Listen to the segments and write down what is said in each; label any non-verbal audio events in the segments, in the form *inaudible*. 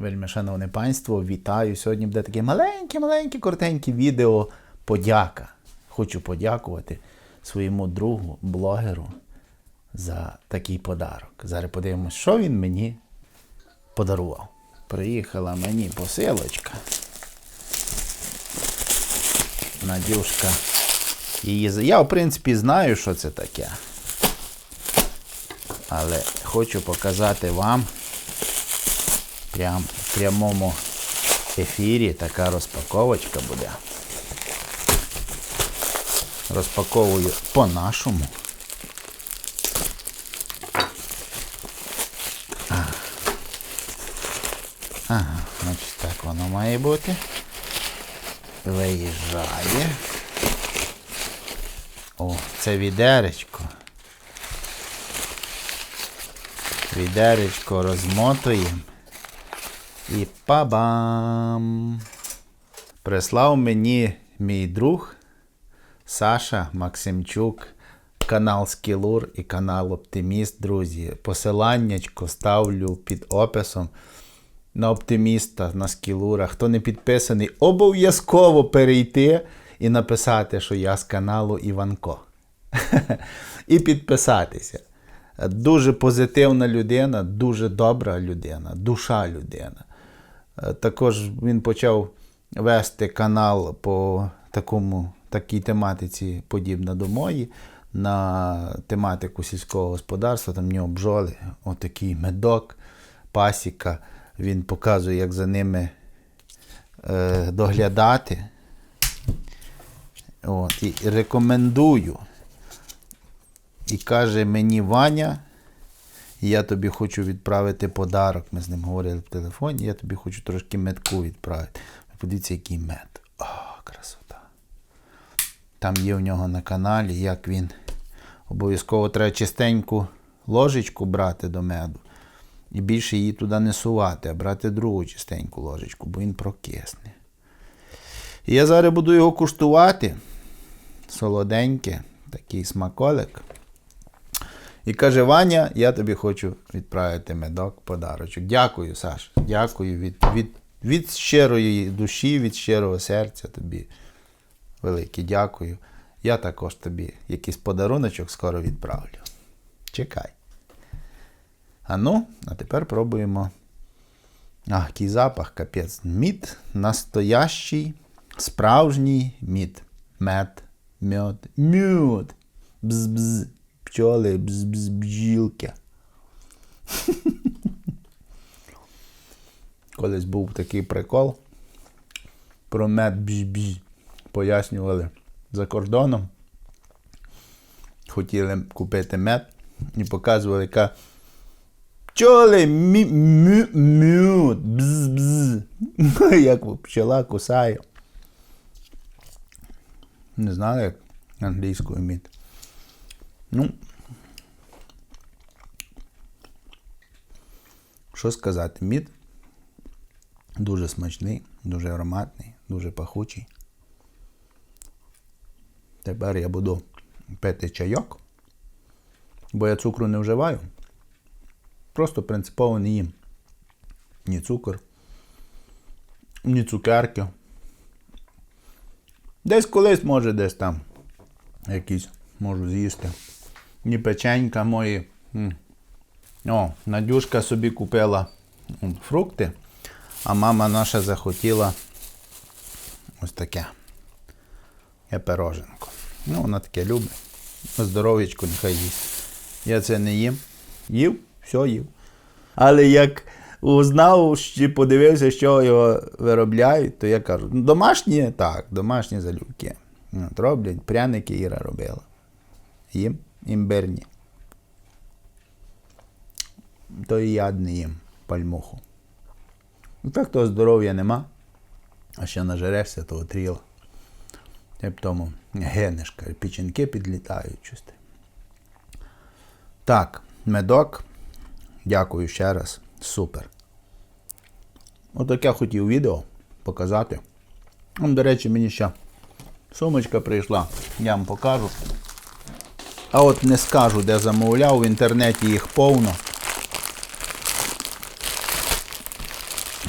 Вельми шановне панство, вітаю. Сьогодні буде таке маленьке-маленьке, коротеньке відео подяка. Хочу подякувати своєму другу, блогеру, за такий подарок. Зараз подивимось, що він мені подарував. Приїхала мені посилочка. Надюшка її. Я, в принципі, знаю, що це таке. Але хочу показати вам прям прямому ефірі така розпаковочка буде. Розпаковую по-нашому. Ага, значить так воно має бути. Виїжджає. О, це відеречко. Відеречко розмотуємо. І па-бам! Прислав мені мій друг Саша Максимчук, канал Скілур і канал Оптиміст, друзі. Посиланнячко ставлю під описом на оптиміста на скілура. Хто не підписаний, обов'язково перейти і написати, що я з каналу Іванко. *laughs* І підписатися. Дуже позитивна людина, дуже добра людина, душа людина. Е, Також він почав вести канал по такому, такій тематиці, подібна до моєї, на тематику сільського господарства. Там в нього бджоли, отакий медок, пасіка. Він показує, як за ними е, доглядати. От, і рекомендую. І каже мені Ваня, я тобі хочу відправити подарок. Ми з ним говорили в телефоні, я тобі хочу трошки медку відправити. Подивіться, який мед. О, красота. Там є в нього на каналі, як він. Обов'язково треба чистеньку ложечку брати до меду. І більше її туди не сувати, а брати другу чистеньку ложечку, бо він прокисне. І я зараз буду його куштувати. Солоденьке, такий смаколик. І каже, Ваня, я тобі хочу відправити медок, подарочок. Дякую, Саш. Дякую від, від, від щирої душі, від щирого серця тобі. Велике дякую. Я також тобі якийсь подаруночок скоро відправлю. Чекай. А ну, а тепер пробуємо. А, який запах, капець. Мід настоящий, справжній мід. Мед, мед, мед. Бз-бз. Пчоли, бз-бз, бджілки. Колись був такий прикол про мед бж-бж. Пояснювали за кордоном. Хотіли купити мед і показували, яка пчоли мі, мю, мю, бз-бз. *laughs* Як пчела кусає. Не знаю, як англійською мід. Ну, що сказати, мід дуже смачний, дуже ароматний, дуже пахучий. Тепер я буду пити чайок, бо я цукру не вживаю. Просто принципово не їм ні цукор, ні цукерки. Десь колись, може, десь там якісь можу з'їсти. Ні печенька мої. О, Надюшка собі купила фрукти, а мама наша захотіла ось таке. Пироженко. Ну, вона таке любить. Здоров'ячко нехай їсть. Я це не їм. Їв, все їв. Але як узнав, чи подивився, що його виробляють, то я кажу, ну, домашні, так, домашні залюбки. От, роблять, пряники Іра робила. Їм імбирні. То і я не їм пальмуху. Так того здоров'я нема, а ще нажерешся, то отріло. Ти б тому генешка, печінки підлітають чисти. Так, медок. Дякую ще раз. Супер. Отаке хотів відео показати. До речі, мені ще сумочка прийшла, я вам покажу. А от не скажу, де замовляв, в інтернеті їх повно.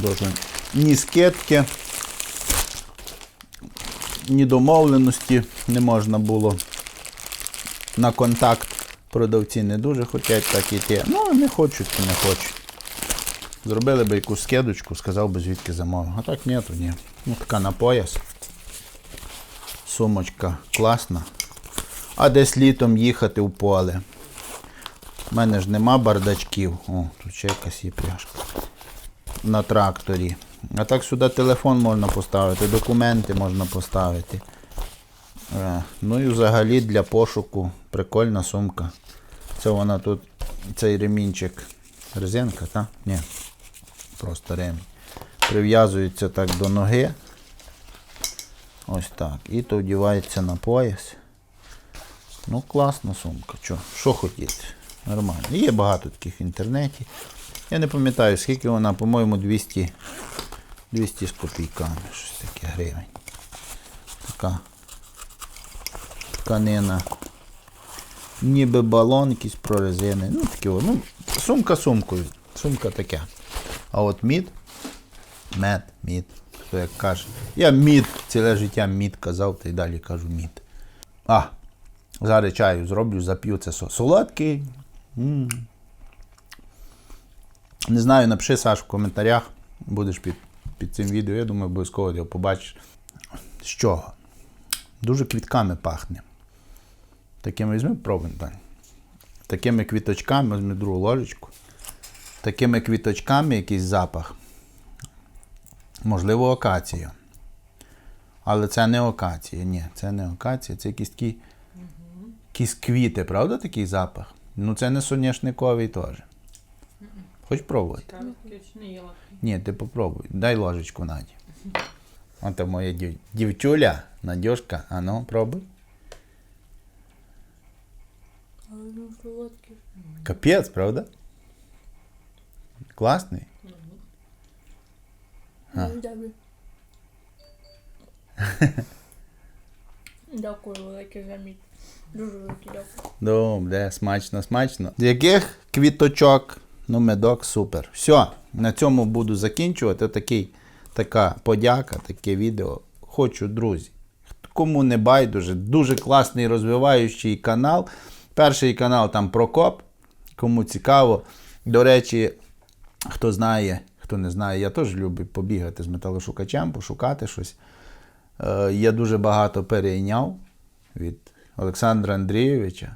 Дуже ні скидки, ні домовленості не можна було. На контакт продавці не дуже хочуть так іти. Ну, не хочуть, то не хочуть. Зробили би якусь скидочку, сказав би, звідки замовив. А так ні, то ні. Ну, така на пояс. Сумочка класна. А десь літом їхати в поле. У мене ж нема бардачків. О, тут ще якась є пляшка. На тракторі. А так сюди телефон можна поставити, документи можна поставити. Е, Ну і взагалі для пошуку прикольна сумка. Це вона тут, цей ремінчик. Резинка, так? Ні. Просто ремінь. Прив'язується так до ноги. Ось так. І то вдівається на пояс. Ну, класна сумка. Що, що хотіти? Нормально. Є багато таких в інтернеті. Я не пам'ятаю, скільки вона, по-моєму, 200, 200 з копійками. Щось таке гривень. Така тканина. Ніби балон якийсь прорезини. Ну, таке, о, ну, сумка сумкою. Сумка таке. А от мід, мед, мід, хто як каже. Я мід, ціле життя мід казав, та й далі кажу мід. А, зараз чаю зроблю, зап'ю це солодкий. М. Не знаю, напиши Саш в коментарях. Будеш під, під цим відео. Я думаю, обов'язково його побачиш. З чого? Дуже квітками пахне. Такими візьми, пробуй, Тань. Такими квіточками, візьми другу ложечку. Такими квіточками якийсь запах. Можливо, акація. Але це не акація. Ні, це не акація, це якісь такі якісь квіти, правда, такий запах? Ну це не соняшниковий теж. Хоч пробувати? Так, я ще не їла. Ні, ти попробуй. Дай ложечку Наді. Ото моя дів... дівчуля, Надюшка. А ну, пробуй. Капець, правда? Класний. А. Ну, Дякую. *laughs* Дякую велике за мій. Дуже велике дякую. Добре, смачно, смачно. Яких квіточок? Ну, медок супер. Все, на цьому буду закінчувати. Такий, така подяка, таке відео. Хочу, друзі. Кому не байдуже, дуже класний розвиваючий канал. Перший канал там Прокоп. Кому цікаво. До речі, хто знає, хто не знає, я теж люблю побігати з металошукачем, пошукати щось. Е, я дуже багато перейняв від Олександра Андрійовича.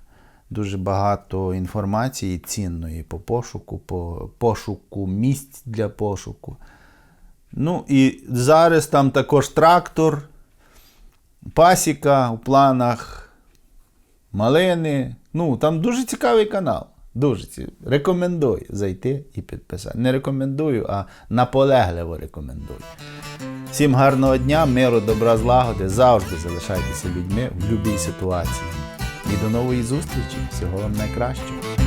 Дуже багато інформації цінної по пошуку, по пошуку місць для пошуку. Ну і зараз там також трактор, пасіка у планах, малини. Ну, там дуже цікавий канал. Дуже ці- рекомендую зайти і підписати. Не рекомендую, а наполегливо рекомендую. Всім гарного дня, миру, добра, злагоди. Завжди залишайтеся людьми в будь-якій ситуації. І до нової зустрічі. Всього вам найкращого.